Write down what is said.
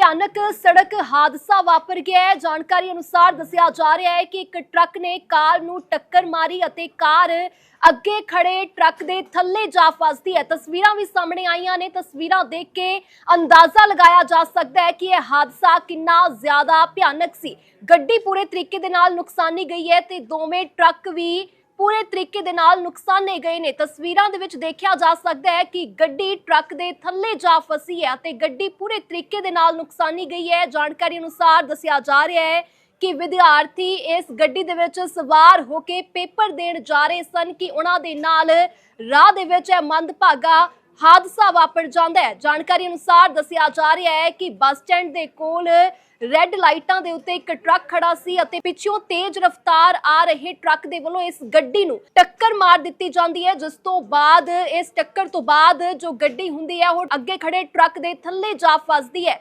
ਭਿਆਨਕ ਸੜਕ ਹਾਦਸਾ ਵਾਪਰ ਗਿਆ ਹੈ। ਜਾਣਕਾਰੀ ਅਨੁਸਾਰ ਦੱਸਿਆ ਜਾ ਰਿਹਾ ਹੈ ਕਿ ਇੱਕ ਟਰੱਕ ਨੇ ਕਾਰ ਨੂੰ ਟੱਕਰ ਮਾਰੀ ਅਤੇ ਕਾਰ ਅੱਗੇ ਖੜੇ ਟਰੱਕ ਦੇ ਥੱਲੇ ਜਾ ਫਸਦੀ ਹੈ। ਤਸਵੀਰਾਂ ਵੀ ਸਾਹਮਣੇ ਆਈਆਂ ਨੇ। ਤਸਵੀਰਾਂ ਦੇਖ ਕੇ ਅੰਦਾਜ਼ਾ ਲਗਾਇਆ ਜਾ ਸਕਦਾ ਹੈ ਕਿ ਇਹ ਹਾਦਸਾ ਕਿੰਨਾ ਜ਼ਿਆਦਾ ਭਿਆਨਕ ਸੀ। ਗੱਡੀ ਪੂਰੇ ਤਰੀਕੇ ਦੇ ਨਾਲ ਨੁਕਸਾਨੀ ਗਈ ਹੈ ਤੇ ਦੋਵੇਂ ਟਰੱਕ ਵੀ ਪੂਰੇ ਤਰੀਕੇ ਦੇ ਨਾਲ ਨੁਕਸਾਨੇ ਗਏ ਨੇ। ਤਸਵੀਰਾਂ ਦੇ ਵਿੱਚ ਦੇਖਿਆ ਜਾ ਸਕਦਾ ਹੈ ਕਿ ਗੱਡੀ, ਟਰੱਕ ਦੇ ਥੱਲੇ ਜਾ ਫਸੀ ਹੈ ਤੇ ਗੱਡੀ ਪੂਰੇ ਤਰੀਕੇ ਦੇ ਨਾਲ ਨੁਕਸਾਨੀ ਗਈ ਹੈ। ਜਾਣਕਾਰੀ ਅਨੁਸਾਰ ਦੱਸਿਆ ਜਾ ਰਿਹਾ ਹੈ ਕਿ ਵਿਦਿਆਰਥੀ ਇਸ ਗੱਡੀ ਦੇ ਵਿੱਚ ਸਵਾਰ ਹੋ ਕੇ ਪੇਪਰ ਦੇਣ ਜਾ ਰਹੇ ਸਨ ਕਿ ਉਹਨਾਂ ਦੇ ਨਾਲ ਰਾਹ ਦੇ ਵਿੱਚ ਇਹ ਮੰਦਭਾਗਾ ਹਾਦਸਾ ਵਾਪਰ ਜਾਂਦਾ ਹੈ। ਜਾਣਕਾਰੀ ਅਨੁਸਾਰ ਦੱਸਿਆ ਜਾ ਰਿਹਾ ਹੈ ਕਿ ਬੱਸ ਸਟੈਂਡ ਦੇ ਕੋਲ ਰੈੱਡ ਲਾਈਟਾਂ ਦੇ ਉੱਤੇ ਇੱਕ ਟਰੱਕ ਖੜਾ ਸੀ ਅਤੇ ਪਿੱਛੋਂ ਤੇਜ਼ ਰਫ਼ਤਾਰ ਆ ਰਹੇ ਟਰੱਕ ਦੇ ਵੱਲੋਂ ਇਸ ਗੱਡੀ ਨੂੰ ਟੱਕਰ ਮਾਰ ਦਿੱਤੀ ਜਾਂਦੀ ਹੈ, ਜਿਸ ਤੋਂ ਬਾਅਦ, ਇਸ ਟੱਕਰ ਤੋਂ ਬਾਅਦ ਜੋ ਗੱਡੀ ਹੁੰਦੀ ਹੈ, ਉਹ ਅੱਗੇ ਖੜੇ ਟਰੱਕ ਦੇ ਥੱਲੇ ਜਾ ਫਸਦੀ ਹੈ।